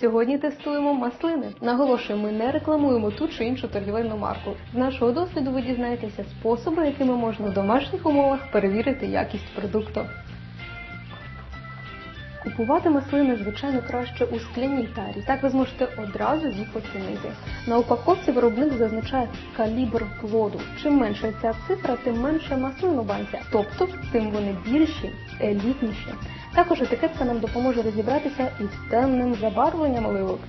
Сьогодні тестуємо маслини. Наголошую, ми не рекламуємо ту чи іншу торгівельну марку. З нашого досвіду ви дізнаєтеся способи, якими можна в домашніх умовах перевірити якість продукту. Купувати маслини, звичайно, краще у скляній тарі. Так ви зможете одразу їх оцінити. На упаковці виробник зазначає калібр плоду. Чим менша ця цифра, тим менше маслин у банці, тобто тим вони більші, елітніші. Також етикетка нам допоможе розібратися із темним забарвленням оливок.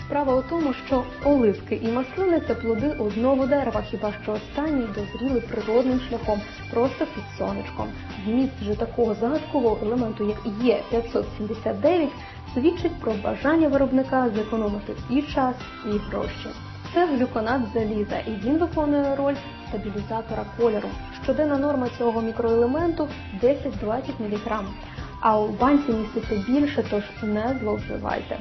Справа у тому, що оливки і маслини це плоди одного дерева, хіба що останні дозріли природним шляхом, просто під сонечком. Вміст же такого загадкового елементу, як є 579, свідчить про бажання виробника зекономити і час, і гроші. Це глюконат заліза, і він виконує роль стабілізатора кольору. Щоденна норма цього мікроелементу 10-20 мг. А у банці міститься більше, тож не зловживайте.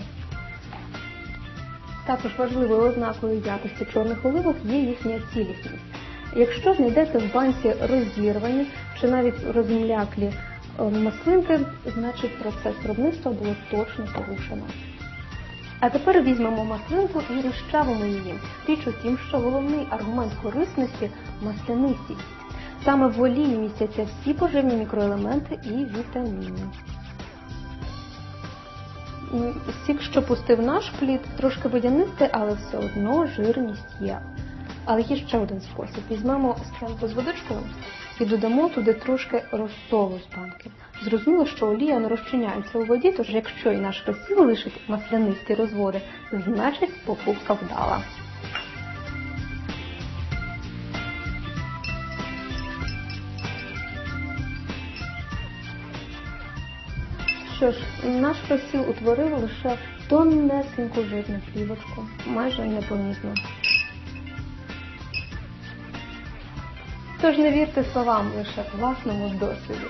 Також важливою ознакою якості чорних оливок є їхня цілісність. Якщо знайдете в банці розірвані чи навіть розмляклі е, маслинки, значить процес виробництва було точно порушено. А тепер візьмемо маслинку і розчавимо її. Річ у тім, що головний аргумент корисності маслянистість. Саме в олії містяться всі поживні мікроелементи і вітаміни. Сік, що пустив наш плід, трошки водянистий, але все одно жирність є. Але є ще один спосіб. Візьмемо склянку з водичкою і додамо туди трошки розсолу з банки. Зрозуміло, що олія не розчиняється у воді, тож якщо і наш розсіл лишить маслянисті розводи, значить покупка вдала. Що ж, наш розсіл утворив лише тоннесеньку жирну плівочку, майже непомітно. Тож не вірте словам лише власному досвіду.